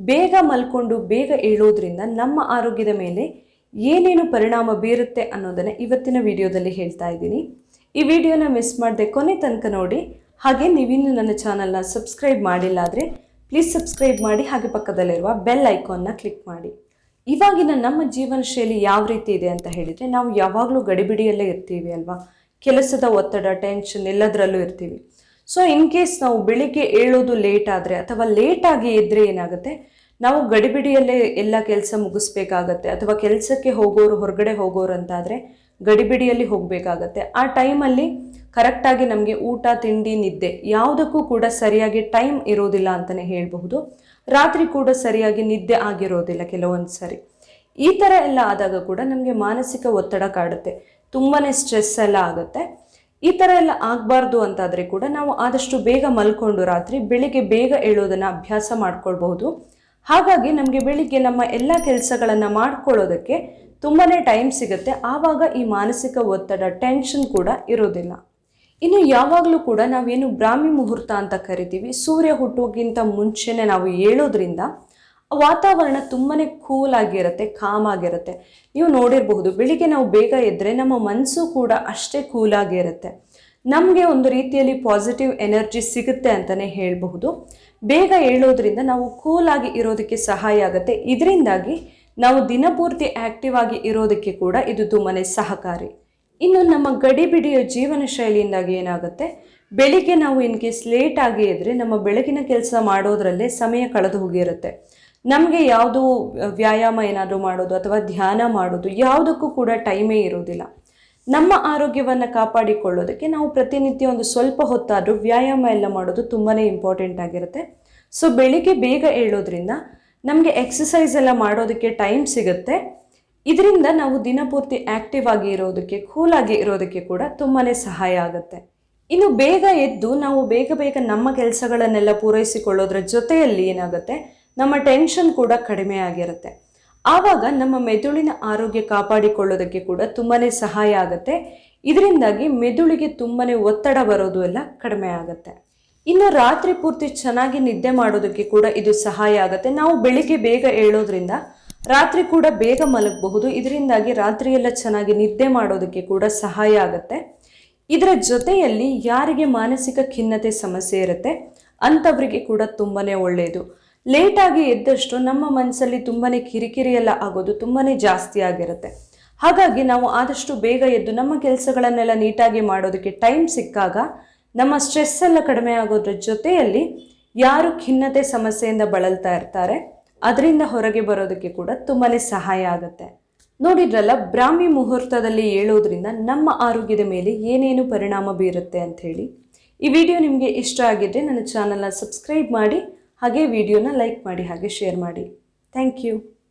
ಬೇಗ ಮಲ್ಕೊಂಡು ಬೇಗ ಏಳೋದ್ರಿಂದ ನಮ್ಮ ಆರೋಗ್ಯದ ಮೇಲೆ ಏನೇನು ಪರಿಣಾಮ ಬೀರುತ್ತೆ ಅನ್ನೋದನ್ನು ಇವತ್ತಿನ ವಿಡಿಯೋದಲ್ಲಿ ಹೇಳ್ತಾ ಇದ್ದೀನಿ. ಈ ವಿಡಿಯೋನ ಮಿಸ್ ಮಾಡದೆ ಕೊನೆ ತನಕ ನೋಡಿ. ಹಾಗೆ ನೀವಿನ್ನು ನನ್ನ ಚಾನಲ್ನ ಸಬ್ಸ್ಕ್ರೈಬ್ ಮಾಡಿಲ್ಲ ಆದರೆ ಪ್ಲೀಸ್ ಸಬ್ಸ್ಕ್ರೈಬ್ ಮಾಡಿ ಹಾಗೆ ಪಕ್ಕದಲ್ಲಿರುವ ಬೆಲ್ ಐಕಾನ್ನ ಕ್ಲಿಕ್ ಮಾಡಿ. ಇವಾಗಿನ ನಮ್ಮ ಜೀವನ ಶೈಲಿ ಯಾವ ರೀತಿ ಇದೆ ಅಂತ ಹೇಳಿದರೆ ನಾವು ಯಾವಾಗಲೂ ಗಡಿಬಿಡಿಯಲ್ಲೇ ಇರ್ತೀವಿ ಅಲ್ವಾ? ಕೆಲಸದ ಒತ್ತಡ, ಟೆನ್ಷನ್ ಎಲ್ಲದರಲ್ಲೂ ಇರ್ತೀವಿ. ಸೊ ಇನ್ ಕೇಸ್ ನಾವು ಬೆಳಿಗ್ಗೆ ಏಳೋದು ಲೇಟ್ ಆದರೆ ಅಥವಾ ಲೇಟಾಗಿ ಇದ್ದರೆ ಏನಾಗುತ್ತೆ? ನಾವು ಗಡಿಬಿಡಿಯಲ್ಲೇ ಎಲ್ಲ ಕೆಲಸ ಮುಗಿಸ್ಬೇಕಾಗತ್ತೆ. ಅಥವಾ ಕೆಲಸಕ್ಕೆ ಹೋಗೋರು ಹೊರಗಡೆ ಹೋಗೋರು ಅಂತಾದರೆ ಗಡಿಬಿಡಿಯಲ್ಲಿ ಹೋಗಬೇಕಾಗತ್ತೆ. ಆ ಟೈಮಲ್ಲಿ ಕರೆಕ್ಟಾಗಿ ನಮಗೆ ಊಟ, ತಿಂಡಿ, ನಿದ್ದೆ ಯಾವುದಕ್ಕೂ ಕೂಡ ಸರಿಯಾಗಿ ಟೈಮ್ ಇರೋದಿಲ್ಲ ಅಂತಲೇ ಹೇಳಬಹುದು. ರಾತ್ರಿ ಕೂಡ ಸರಿಯಾಗಿ ನಿದ್ದೆ ಆಗಿರೋದಿಲ್ಲ ಕೆಲವೊಂದು ಸರಿ. ಈ ಥರ ಎಲ್ಲ ಆದಾಗ ಕೂಡ ನಮಗೆ ಮಾನಸಿಕ ಒತ್ತಡ ಕಾಡುತ್ತೆ. ತುಂಬಾ ಸ್ಟ್ರೆಸ್ ಎಲ್ಲ ಆಗುತ್ತೆ. ಈ ಥರ ಎಲ್ಲ ಆಗಬಾರ್ದು ಅಂತಾದರೆ ಕೂಡ ನಾವು ಆದಷ್ಟು ಬೇಗ ಮಲ್ಕೊಂಡು ರಾತ್ರಿ ಬೆಳಿಗ್ಗೆ ಬೇಗ ಏಳೋದನ್ನು ಅಭ್ಯಾಸ ಮಾಡ್ಕೊಳ್ಬಹುದು. ಹಾಗಾಗಿ ನಮಗೆ ಬೆಳಿಗ್ಗೆ ನಮ್ಮ ಎಲ್ಲ ಕೆಲಸಗಳನ್ನು ಮಾಡ್ಕೊಳ್ಳೋದಕ್ಕೆ ತುಂಬಾ ಟೈಮ್ ಸಿಗುತ್ತೆ. ಆವಾಗ ಈ ಮಾನಸಿಕ ಒತ್ತಡ ಟೆನ್ಷನ್ ಕೂಡ ಇರೋದಿಲ್ಲ. ಇನ್ನು ಯಾವಾಗಲೂ ಕೂಡ ನಾವೇನು ಬ್ರಾಹ್ಮಿ ಮುಹೂರ್ತ ಅಂತ ಕರಿತೀವಿ. ಸೂರ್ಯ ಹುಟ್ಟೋಕ್ಕಿಂತ ಮುಂಚೆನೆ ನಾವು ಏಳೋದ್ರಿಂದ ವಾತಾವರಣ ತುಂಬಾ ಕೂಲ್ ಆಗಿರುತ್ತೆ ಕಾಮ್ ಆಗಿರುತ್ತೆ. ನೀವು ನೋಡಿರಬಹುದು, ಬೆಳಿಗ್ಗೆ ನಾವು ಬೇಗ ಎದ್ದರೆ ನಮ್ಮ ಮನಸ್ಸು ಕೂಡ ಅಷ್ಟೇ ಕೂಲ್ ಆಗಿರುತ್ತೆ. ನಮಗೆ ಒಂದು ರೀತಿಯಲ್ಲಿ ಪಾಸಿಟಿವ್ ಎನರ್ಜಿ ಸಿಗುತ್ತೆ ಅಂತಲೇ ಹೇಳಬಹುದು. ಬೇಗ ಹೇಳೋದ್ರಿಂದ ನಾವು ಕೂಲಾಗಿ ಇರೋದಕ್ಕೆ ಸಹಾಯ ಆಗುತ್ತೆ. ಇದರಿಂದಾಗಿ ನಾವು ದಿನಪೂರ್ತಿ ಆ್ಯಕ್ಟಿವ್ ಆಗಿ ಇರೋದಕ್ಕೆ ಕೂಡ ಇದು ತುಂಬಾ ಸಹಕಾರಿ. ಇನ್ನು ನಮ್ಮ ಗಡಿಬಿಡಿಯ ಜೀವನ ಶೈಲಿಯಿಂದಾಗಿ ಏನಾಗುತ್ತೆ? ಬೆಳಿಗ್ಗೆ ನಾವು ಇನ್ಕೇಸ್ ಲೇಟ್ ಆಗಿ ಇದ್ದರೆ ನಮ್ಮ ಬೆಳಗಿನ ಕೆಲಸ ಮಾಡೋದರಲ್ಲೇ ಸಮಯ ಕಳೆದು ಹೋಗಿರುತ್ತೆ. ನಮಗೆ ಯಾವುದು ವ್ಯಾಯಾಮ ಏನಾದರೂ ಮಾಡೋದು ಅಥವಾ ಧ್ಯಾನ ಮಾಡೋದು ಯಾವುದಕ್ಕೂ ಕೂಡ ಟೈಮೇ ಇರೋದಿಲ್ಲ ನಮ್ಮ ಆರೋಗ್ಯವನ್ನು ಕಾಪಾಡಿಕೊಳ್ಳೋದಕ್ಕೆ ನಾವು ಪ್ರತಿನಿತ್ಯ ಒಂದು ಸ್ವಲ್ಪ ಹೊತ್ತಾದರೂ ವ್ಯಾಯಾಮ ಎಲ್ಲ ಮಾಡೋದು ತುಂಬಾ ಇಂಪಾರ್ಟೆಂಟ್ ಆಗಿರುತ್ತೆ. ಸೊ ಬೆಳಿಗ್ಗೆ ಬೇಗ ಏಳೋದ್ರಿಂದ ನಮಗೆ ಎಕ್ಸಸೈಸ್ ಎಲ್ಲ ಮಾಡೋದಕ್ಕೆ ಟೈಮ್ ಸಿಗುತ್ತೆ. ಇದರಿಂದ ನಾವು ದಿನಪೂರ್ತಿ ಆ್ಯಕ್ಟಿವ್ ಆಗಿ ಇರೋದಕ್ಕೆ ಕೂಲಾಗಿ ಇರೋದಕ್ಕೆ ಕೂಡ ತುಂಬಾ ಸಹಾಯ ಆಗುತ್ತೆ. ಇನ್ನು ಬೇಗ ಎದ್ದು ನಾವು ಬೇಗ ಬೇಗ ನಮ್ಮ ಕೆಲಸಗಳನ್ನೆಲ್ಲ ಪೂರೈಸಿಕೊಳ್ಳೋದ್ರ ಜೊತೆಯಲ್ಲಿ ಏನಾಗುತ್ತೆ ನಮ್ಮ ಟೆನ್ಷನ್ ಕೂಡ ಕಡಿಮೆ ಆಗಿರುತ್ತೆ. ಆವಾಗ ನಮ್ಮ ಮೆದುಳಿನ ಆರೋಗ್ಯ ಕಾಪಾಡಿಕೊಳ್ಳೋದಕ್ಕೆ ಕೂಡ ತುಂಬಾ ಸಹಾಯ ಆಗುತ್ತೆ. ಇದರಿಂದಾಗಿ ಮೆದುಳಿಗೆ ತುಂಬಾ ಒತ್ತಡ ಬರೋದು ಎಲ್ಲ ಕಡಿಮೆ ಆಗುತ್ತೆ. ಇನ್ನು ರಾತ್ರಿ ಪೂರ್ತಿ ಚೆನ್ನಾಗಿ ನಿದ್ದೆ ಮಾಡೋದಕ್ಕೆ ಕೂಡ ಇದು ಸಹಾಯ ಆಗುತ್ತೆ. ನಾವು ಬೆಳಿಗ್ಗೆ ಬೇಗ ಏಳೋದ್ರಿಂದ ರಾತ್ರಿ ಕೂಡ ಬೇಗ ಮಲಗಬಹುದು. ಇದರಿಂದಾಗಿ ರಾತ್ರಿಯೆಲ್ಲ ಚೆನ್ನಾಗಿ ನಿದ್ದೆ ಮಾಡೋದಕ್ಕೆ ಕೂಡ ಸಹಾಯ ಆಗುತ್ತೆ. ಇದರ ಜೊತೆಯಲ್ಲಿ ಯಾರಿಗೆ ಮಾನಸಿಕ ಖಿನ್ನತೆ ಸಮಸ್ಯೆ ಇರುತ್ತೆ, ಅಂಥವರಿಗೆ ಕೂಡ ತುಂಬಾ ಒಳ್ಳೆಯದು ಲೇಟಾಗಿ ಎದ್ದಷ್ಟು ನಮ್ಮ ಮನಸ್ಸಲ್ಲಿ ತುಂಬಾ ಕಿರಿಕಿರಿ ಎಲ್ಲ ಆಗೋದು ತುಂಬಾ ಜಾಸ್ತಿ ಆಗಿರುತ್ತೆ. ಹಾಗಾಗಿ ನಾವು ಆದಷ್ಟು ಬೇಗ ಎದ್ದು ನಮ್ಮ ಕೆಲಸಗಳನ್ನೆಲ್ಲ ನೀಟಾಗಿ ಮಾಡೋದಕ್ಕೆ ಟೈಮ್ ಸಿಕ್ಕಾಗ ನಮ್ಮ ಸ್ಟ್ರೆಸ್ ಎಲ್ಲ ಕಡಿಮೆ ಆಗೋದ್ರ ಜೊತೆಯಲ್ಲಿ ಯಾರು ಖಿನ್ನತೆ ಸಮಸ್ಯೆಯಿಂದ ಬಳಲ್ತಾ ಇರ್ತಾರೆ, ಅದರಿಂದ ಹೊರಗೆ ಬರೋದಕ್ಕೆ ಕೂಡ ತುಂಬಾ ಸಹಾಯ ಆಗುತ್ತೆ. ನೋಡಿದ್ರಲ್ಲ, ಬ್ರಾಹ್ಮಿ ಮುಹೂರ್ತದಲ್ಲಿ ಹೇಳೋದ್ರಿಂದ ನಮ್ಮ ಆರೋಗ್ಯದ ಮೇಲೆ ಏನೇನು ಪರಿಣಾಮ ಬೀರುತ್ತೆ ಅಂತ ಹೇಳಿ ಈ ವಿಡಿಯೋ ನಿಮಗೆ ಇಷ್ಟ ಆಗಿದ್ದರೆ ನನ್ನ ಚಾನಲ್ನ ಸಬ್ಸ್ಕ್ರೈಬ್ ಮಾಡಿ ಹಾಗೆ ವಿಡಿಯೋನ ಲೈಕ್ ಮಾಡಿ ಹಾಗೆ ಶೇರ್ ಮಾಡಿ. Thank you